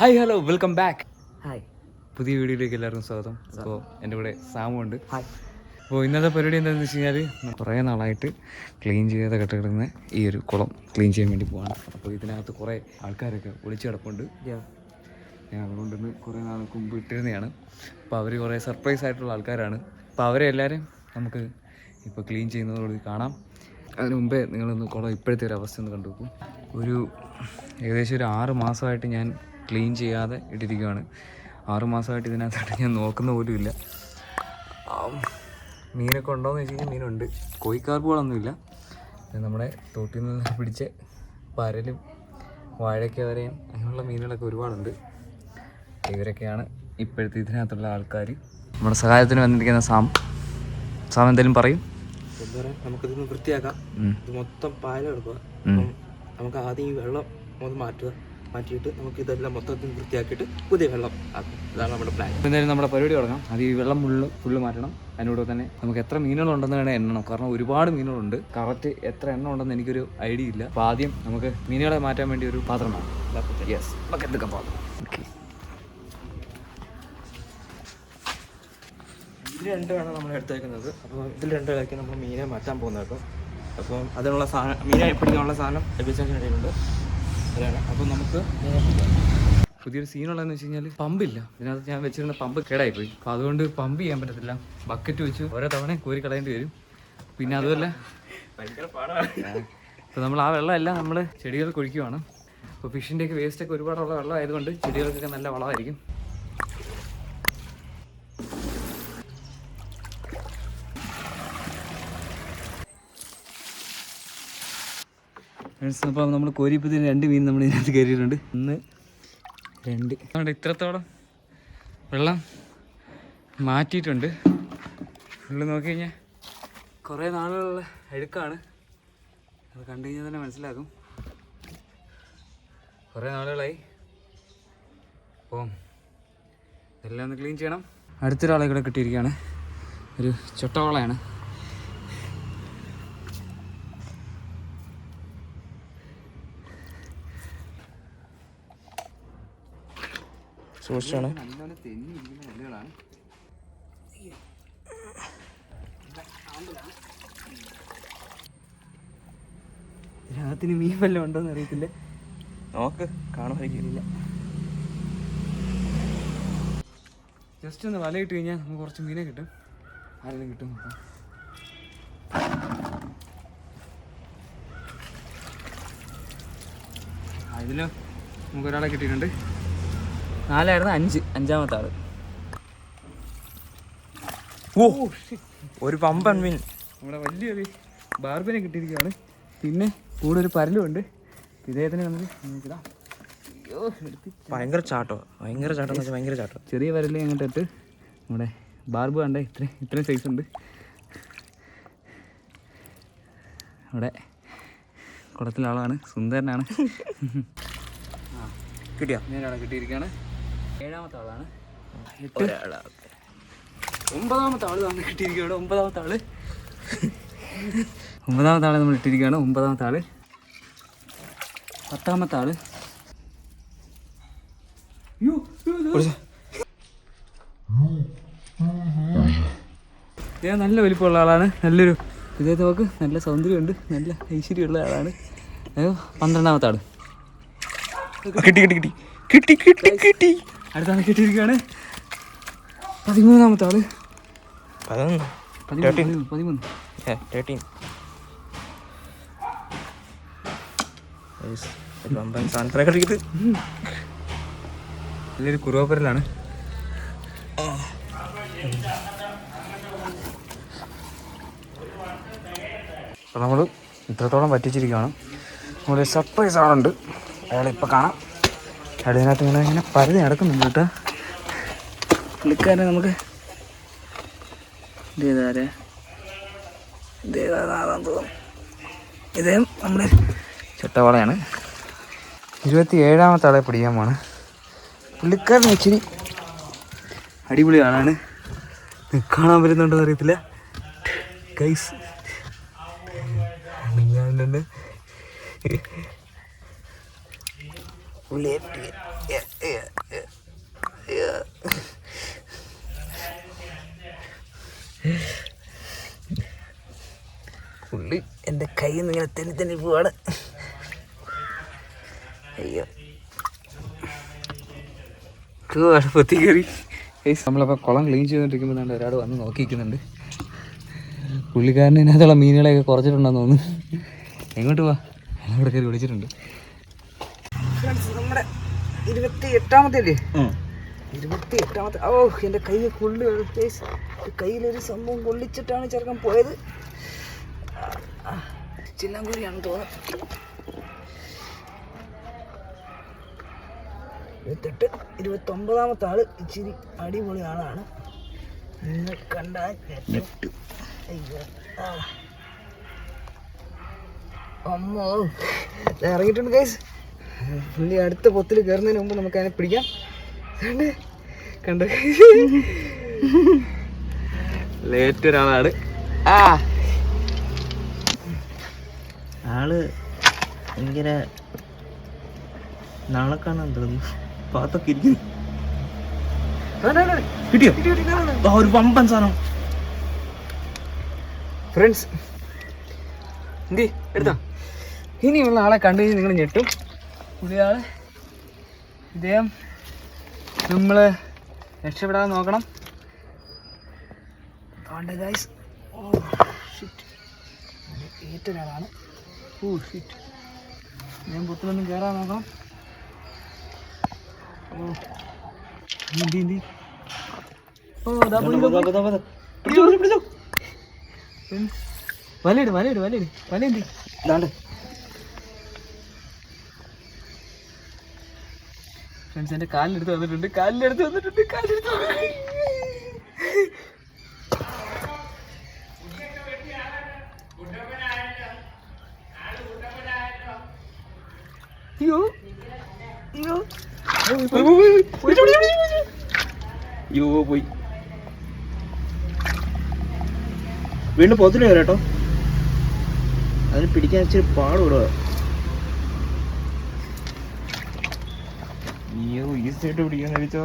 Hi hello welcome back. Hi. പുതിയ വീഡിയോയിലേക്ക് എല്ലാവർക്കും സ്വാഗതം. അപ്പോൾ എന്റെ കൂടെ സാമു ഉണ്ട്. ഹായ്. അപ്പോൾ ഇന്നത്തെ പരിപാടി എന്താണെന്ന് വെച്ച് കഴിഞ്ഞാൽ കുറേ നാളായിട്ട് ക്ലീൻ ചെയ്യാതെ കെട്ട് കിടക്കുന്ന ഈ ഒരു കുളം ക്ലീൻ ചെയ്യാൻ വേണ്ടി പോവാണ്. അപ്പോൾ ഇതിനകത്ത് കുറേ ആൾക്കാരൊക്കെ ഒളിച്ചു കിടപ്പുണ്ട്. ഞാൻ അതുകൊണ്ട് കുറേ നാൾക്ക് മുമ്പ് ഇട്ടിരുന്നതാണ്. അപ്പോൾ അവർ കുറേ സർപ്രൈസ് ആയിട്ടുള്ള ആൾക്കാരാണ്. അപ്പോൾ അവരെ എല്ലാവരും നമുക്ക് ഇപ്പോൾ ക്ലീൻ ചെയ്യുന്നതോടുകൂടി കാണാം. അതിന് മുമ്പേ നിങ്ങളൊന്ന് കുളം ഇപ്പോഴത്തെ ഒരു അവസ്ഥ ഒന്ന് കണ്ടു നോക്കൂ ഒരു ഏകദേശം ഒരു ആറ് മാസമായിട്ട് ഞാൻ ക്ലീൻ ചെയ്യാതെ ഇട്ടിരിക്കുകയാണ് ആറ് മാസമായിട്ട് ഇതിനകത്തായിട്ട് ഞാൻ നോക്കുന്ന പോലും ഇല്ല. മീനൊക്കെ ഉണ്ടോയെന്ന് വെച്ച് കഴിഞ്ഞാൽ മീനുണ്ട്. കോഴിക്കാർപ്പുകളൊന്നുമില്ല. ഇത് നമ്മുടെ തോട്ടിൽ നിന്ന് പിടിച്ച പരലും വാഴയ്ക്ക വരെയും അങ്ങനെയുള്ള മീനുകളൊക്കെ ഒരുപാടുണ്ട്. ഇവരൊക്കെയാണ് ഇപ്പോഴത്തെ ഇതിനകത്തുള്ള ആൾക്കാർ നമ്മുടെ സഹായത്തിന് വന്നിരിക്കുന്ന സാം. സാം എന്തെങ്കിലും പറയും എന്താ പറയാ? നമുക്കിതൊന്ന് വൃത്തിയാക്കാം. ഇത് മൊത്തം പാലെടുക്കുക എടുക്കുക അപ്പം നമുക്ക് ആദ്യം ഈ വെള്ളം ഒന്ന് മാറ്റുക. മാറ്റിയിട്ട് നമുക്ക് ഇതെല്ലാം മൊത്തത്തിൽ വൃത്തിയാക്കിയിട്ട് പുതിയ വെള്ളം ആക്കും. ഇതാണ് നമ്മുടെ പ്ലാൻ എന്തായാലും നമ്മുടെ പരിപാടി തുടങ്ങാം. അത് ഈ വെള്ളം ഫുള്ള് ഫുള്ള് മാറ്റണം. അതിനോട് തന്നെ നമുക്ക് എത്ര മീനുകളുണ്ടെന്ന് വേണേൽ എണ്ണണം. കാരണം ഒരുപാട് മീനുകളുണ്ട്. കറക്റ്റ് എത്ര എണ്ണം ഉണ്ടെന്ന് എനിക്കൊരു ഐഡിയ ഇല്ല. അപ്പോൾ ആദ്യം നമുക്ക് മീനുകളെ മാറ്റാൻ വേണ്ടി ഒരു പാത്രമാണ് യെസ് ബക്കറ്റൊക്കെ പാത്രം? ഓക്കെ ഇതിൽ രണ്ടാണ് നമ്മൾ എടുത്തേക്കുന്നത്. അപ്പോൾ ഇതിൽ രണ്ട് രണ്ടായിരിക്കും നമ്മൾ മീനെ മാറ്റാൻ പോകുന്നത് അപ്പോൾ അപ്പം അതിനുള്ള സാധനം മീനെ പിടിക്കാനുള്ള സാധനം ലഭിച്ചാൽ ഇടയിലുണ്ട്. അതാണ്. അപ്പോൾ നമുക്ക്. പുതിയൊരു സീനുള്ളതെന്ന് വെച്ച് കഴിഞ്ഞാൽ പമ്പില്ല. ഇതിനകത്ത് ഞാൻ വെച്ചിരുന്ന പമ്പ് കേടായിപ്പോയി. അപ്പോൾ അതുകൊണ്ട് പമ്പ് ചെയ്യാൻ പറ്റത്തില്ല. ബക്കറ്റ് വെച്ച് ഓരോ തവണ കോരി കളയേണ്ടി വരും. പിന്നെ അതുമല്ല അപ്പോൾ നമ്മൾ ആ വെള്ളമെല്ലാം നമ്മൾ ചെടികൾ ഒഴിക്കുവാണ്. അപ്പോൾ ഫിഷിന്റെയൊക്കെ വേസ്റ്റൊക്കെ ഒരുപാടുള്ള വെള്ളം ആയതുകൊണ്ട് ചെടികൾക്കൊക്കെ നല്ല വളമായിരിക്കും. അപ്പോൾ നമ്മൾ കോരിപ്പത്തിന് രണ്ട് മീൻ നമ്മൾ ഇതിനകത്ത് കയറിയിട്ടുണ്ട്. ഒന്ന് രണ്ട്. അതുകൊണ്ട് ഇത്രത്തോളം വെള്ളം മാറ്റിയിട്ടുണ്ട്. ഉള്ളിൽ നോക്കി കഴിഞ്ഞാൽ കുറേ നാളുകളുള്ള അഴുക്കാണ്. അത് കണ്ടു കഴിഞ്ഞാൽ തന്നെ മനസ്സിലാക്കും കുറേ നാളുകളായി. അപ്പോൾ ഇതെല്ലാം ഒന്ന് ക്ലീൻ ചെയ്യണം. അടുത്തൊരാളെ കൂടെ കിട്ടിയിരിക്കുകയാണ്. ഒരു ചൊട്ടവളയാണ്. സൂക്ഷിച്ചാണ്. രാത്രി മീൻ വല്ലതും ഉണ്ടോന്ന് അറിയത്തില്ല. നോക്ക് കാണുമായിരിക്കില്ല ജസ്റ്റ് ഒന്ന് വലയിട്ട് കഴിഞ്ഞാൽ നമുക്ക് കുറച്ച് മീനെ കിട്ടും. ആരെങ്കിലും കിട്ടും നോക്കാം. നമുക്ക് ഒരാളെ കിട്ടിയിട്ടുണ്ട്. നാലായിരുന്നു അഞ്ച് അഞ്ചാമത്തെ ആൾ ഓ ഒരു പമ്പൻ മീൻ നമ്മുടെ വലിയൊരു ബാർബിനെ കിട്ടിയിരിക്കുകയാണ്. പിന്നെ കൂടെ ഒരു പരലും ഉണ്ട് ഇദ്ദേഹത്തിന് നമുക്ക് നോക്കിടാം ഭയങ്കര ചാട്ടോ. ഭയങ്കര ചാട്ടം എന്ന് വെച്ചാൽ ഭയങ്കര ചാട്ടോ. ചെറിയ വരൽ അങ്ങോട്ട് ഇട്ട് നമ്മുടെ ബാർബ് കണ്ട ഇത്ര ഇത്രയും സൈസ് ഉണ്ട്. അവിടെ കുളത്തിലെ ആളാണ് സുന്ദരനാണ്. കിട്ടിയോ? ഞാനവിടെ കിട്ടിയിരിക്കുകയാണ്. ഏഴാമത്തെ ആളാണ്. ഒമ്പതാമത്തെ ആൾ നമ്മൾ കിട്ടിയിരിക്കുകയാണ്. ഒമ്പതാമത്തെ ആൾ. ഒമ്പതാമത്തെ ആളെ നമ്മൾ ഇട്ടിരിക്കുകയാണ്. ഒമ്പതാമത്തെ ആൾ. പത്താമത്തെ ആൾ. ഇദ്ദേഹം നല്ല വലിപ്പമുള്ള ആളാണ്. നല്ലൊരു ഇദ്ദേഹത്തെ നോക്ക്. നല്ല സൗന്ദര്യമുണ്ട്. നല്ല ഐശ്വര്യമുള്ള ആളാണ്. പന്ത്രണ്ടാമത്തെ ആൾ. കിട്ടി കിട്ടി കിട്ടി. കിട്ടി കിട്ടി കിട്ടി. അടുത്താണ് കിട്ടിയിരിക്കുകയാണ്. പതിമൂന്നാമത്തെ ആൾ. പതിമൂന്ന് നല്ലൊരു കുറുവപ്പുരലാണ് അപ്പോൾ നമ്മൾ ഇത്രത്തോളം പറ്റിച്ചിരിക്കുകയാണ്. നമ്മുടെ സർപ്രൈസ് ആളുണ്ട്. അയാളെ ഇപ്പോൾ കാണാം. അയാൾ ഇതിനകത്ത് ഇങ്ങനെ ഇങ്ങനെ പരതി നടക്കുന്നുണ്ട് കേട്ടോ. പുള്ളിക്കാരനെ നമുക്ക് ഇദ്ദേഹം നമ്മുടെ ചട്ടവളയാണ്. ഇരുപത്തി ഏഴാമത്തെ ആളെ പിടിക്കാൻ പോണ് പുള്ളിക്കാരൻ ഇച്ചിരി അടിപൊളി ആളാണ്. കാണാൻ വരുന്നുണ്ടോ അറിയത്തില്ല. ഗൈസ് അനങ്ങാണ്ട് ഉള്ളി എന്റെ കയ്യിൽ നിന്ന് ഇങ്ങനെ തെന്നി തെന്നി പോവാണ്. അയ്യോ. പൊത്തി കയറി. നമ്മളപ്പോൾ കുളം ക്ലീൻ ചെയ്തുകൊണ്ടിരിക്കുമ്പോൾ ഒരാൾ വന്ന് നോക്കിയിരിക്കുന്നുണ്ട്. പുള്ളിക്കാരൻ ഇതിനകത്തുള്ള മീനുകളെയൊക്കെ കുറച്ചിട്ടുണ്ടെന്ന് തോന്നുന്നു. എങ്ങോട്ട് പോവാ? അവിടെ കയറി വിളിച്ചിട്ടുണ്ട്. ഇരുപത്തി എട്ടാമത്തെ അല്ലേ ഇരുപത്തി എട്ടാമത്തെ ഓ എന്റെ കൈ കൊള്ളു കയ്യിലൊരു സംഭവം കൊള്ളിച്ചിട്ടാണ് ചെറുക്കൻ പോയത്. ചില്ലാങ്കൂരിയാണെന്ന് തോന്നുന്നത് ഇരുപത്തെട്ട് ഇരുപത്തൊമ്പതാമത്തെ ആൾ ഇച്ചിരി അടിപൊളി ആളാണ്. നിങ്ങൾ കണ്ടാൽ. അയ്യോ. അമ്മോ ഇറങ്ങിയിട്ടുണ്ട് ഗൈസ് പുള്ളി അടുത്ത പൊത്തിൽ കയറുന്നതിന് മുമ്പ് നമുക്ക് അതിനെ പിടിക്കാം. കണ്ട്? കണ്ട്? ലേറ്റ് ഒരാളാണ് ആ. ആൾ ഭയങ്കര നാളെ കാണാൻ തോന്നുന്നു പാത്തൊക്കെ ഇരിക്കുന്നു. കിട്ടിയോ? ഒരു പമ്പൻ സാധനം. ഫ്രണ്ട്സ് എന്തി എടുത്താ. ഇനിയുള്ള ആളെ കണ്ടു കഴിഞ്ഞാൽ നിങ്ങൾ ഞെട്ടും. ആൾ ഇദ്ദേഹം നമ്മൾ രക്ഷപ്പെടാതെ നോക്കണം. ഗൈസ് ഓ ഷിറ്റ് ഏറ്റ ഒരാളാണ് ഓ ഷിറ്റ് ഞാൻ പുത്തിലൊന്നും കയറാൻ നോക്കണം. ഓ ഇന്ത്യ ഇന്ത്യ ഓ വലയിട് വലയിട് വലയിട്. വല എന്തി ഇതാണ്ട് ഫ്രണ്ട്സ് എന്റെ കാലിലെടുത്ത് വന്നിട്ടുണ്ട് കാലിലെടുത്ത് വന്നിട്ടുണ്ട് കാലിലെടുത്ത്. അയ്യോ പോയി, വീണ്ടും പൊത്തിൽ കേട്ടോ. അതിന് പിടിക്കാൻ ഇച്ചിരി പാട് അയ്യോ ഈ സൈഡ് പിടിക്കാൻ കഴിച്ചോ?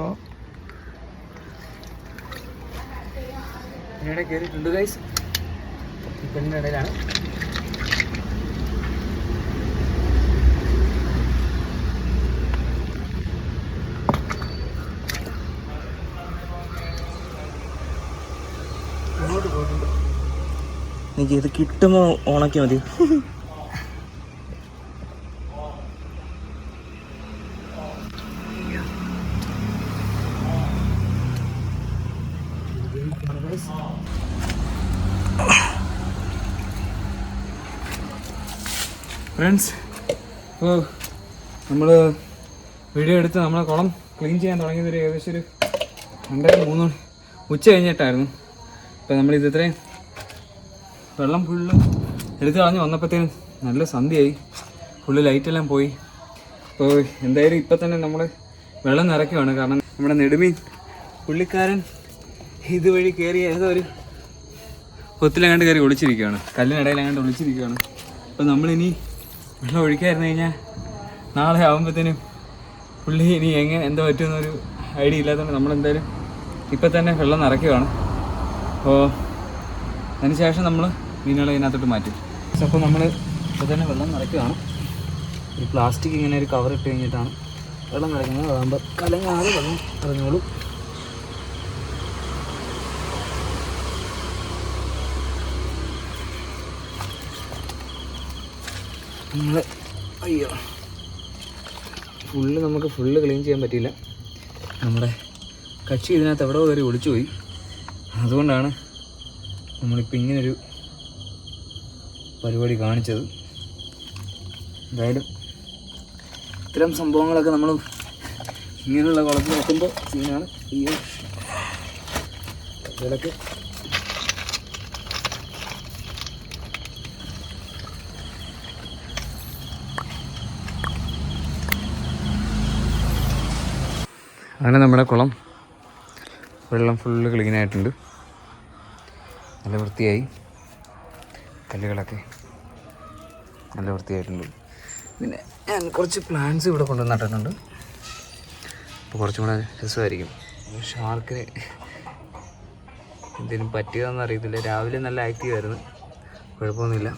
ഇതിനിടെ കയറിയിട്ടുണ്ട് ഗൈസ് ഈ പെണ്ണിന്റെ ഇടയിലാണ്. മുന്നോട്ട് പോയിട്ടുണ്ട്. എനിക്ക് ഇത് കിട്ടുമ്പോ ഓണക്കി മതി. ഫ്രണ്ട്സ് ഇപ്പോൾ നമ്മൾ വീഡിയോ എടുത്ത് നമ്മളെ കുളം ക്ലീൻ ചെയ്യാൻ തുടങ്ങിയത് ഒരു ഏകദേശം ഒരു രണ്ടര മൂന്ന് ഉച്ച കഴിഞ്ഞിട്ടായിരുന്നു. ഇപ്പം ഇത് ഇത്രയും വെള്ളം ഫുള്ള് എടുത്ത് കളഞ്ഞ് വന്നപ്പോഴത്തേനും നല്ല സന്ധ്യയായി. ഫുള്ള് ലൈറ്റെല്ലാം പോയി. അപ്പോൾ എന്തായാലും ഇപ്പം തന്നെ നമ്മൾ വെള്ളം നിറയ്ക്കുവാണ്. കാരണം നമ്മുടെ നെടുമീൻ പുള്ളിക്കാരൻ ഇതുവഴി കയറി ഏതോ ഒരു കൊത്തിലങ്ങാണ്ട് കയറി ഒളിച്ചിരിക്കുകയാണ് കല്ലിനിടയിലങ്ങാണ്ട് ഒളിച്ചിരിക്കുകയാണ് അപ്പോൾ നമ്മളിനി വെള്ളം ഒഴിക്കായിരുന്നു കഴിഞ്ഞാൽ നാളെ ആകുമ്പോഴത്തേനും പുള്ളി ഇനി എങ്ങനെ എന്താ പറ്റുമെന്നൊരു ഐഡിയ ഇല്ലാത്തതുകൊണ്ട് നമ്മളെന്തായാലും ഇപ്പം തന്നെ വെള്ളം നിറയ്ക്കുകയാണ് അപ്പോൾ അതിന് ശേഷം നമ്മൾ മീനുകളെ ഇതിനകത്തോട്ട് മാറ്റും. അപ്പോൾ നമ്മൾ ഇപ്പോൾ തന്നെ വെള്ളം നിറയ്ക്കുകയാണ് ഈ പ്ലാസ്റ്റിക് ഇങ്ങനെ ഒരു കവർ ഇട്ട് കഴിഞ്ഞിട്ടാണ് വെള്ളം നിറയ്ക്കുന്നത്. അതാകുമ്പോൾ കലങ്ങാതെ വെള്ളം ഇറങ്ങിയോളും നമ്മൾ അയ്യോ. ഫുള്ള് നമുക്ക് ഫുള്ള് ക്ലീൻ ചെയ്യാൻ പറ്റിയില്ല. നമ്മുടെ കക്ഷി ഇതിനകത്ത് എവിടെ കയറി ഒളിച്ചു പോയി. അതുകൊണ്ടാണ് നമ്മളിപ്പോൾ ഇങ്ങനൊരു പരിപാടി കാണിച്ചത്. എന്തായാലും ഇത്തരം സംഭവങ്ങളൊക്കെ നമ്മൾ ഇങ്ങനെയുള്ള കുളത്തിൽ നോക്കുമ്പോൾ സീനാണ് ഈ ഇതിലൊക്കെ അങ്ങനെ നമ്മുടെ കുളം വെള്ളം ഫുള്ള് ക്ലീനായിട്ടുണ്ട് നല്ല വൃത്തിയായി. കല്ലുകളൊക്കെ നല്ല വൃത്തിയായിട്ടുണ്ട്. പിന്നെ ഞാൻ കുറച്ച് പ്ലാന്റ്സ് ഇവിടെ കൊണ്ടുവന്ന് നട്ടിട്ടുണ്ട്. അപ്പോൾ കുറച്ചും കൂടെ രസമായിരിക്കും. ഷാർക്കിന് എന്തെങ്കിലും പറ്റിയതെന്ന് അറിയത്തില്ല. രാവിലെ നല്ല ആക്റ്റീവായിരുന്നു കുഴപ്പമൊന്നുമില്ല.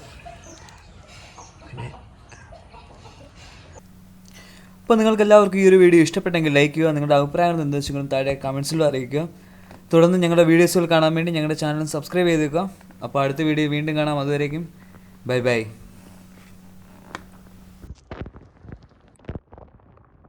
അപ്പോൾ നിങ്ങൾക്ക് എല്ലാവർക്കും ഈ ഒരു വീഡിയോ ഇഷ്ടപ്പെട്ടെങ്കിൽ ലൈക്ക് ചെയ്യുക നിങ്ങളുടെ അഭിപ്രായങ്ങൾ നിർദ്ദേശങ്ങളും താഴെ കമൻസിലും അറിയിക്കുക. തുടർന്ന് ഞങ്ങളുടെ വീഡിയോസുകൾ കാണാൻ വേണ്ടി ഞങ്ങളുടെ ചാനൽ സബ്സ്ക്രൈബ് ചെയ്തേക്കുക. അപ്പോൾ അടുത്ത വീഡിയോ വീണ്ടും കാണാം. അതുവരേക്കും ബൈ ബൈ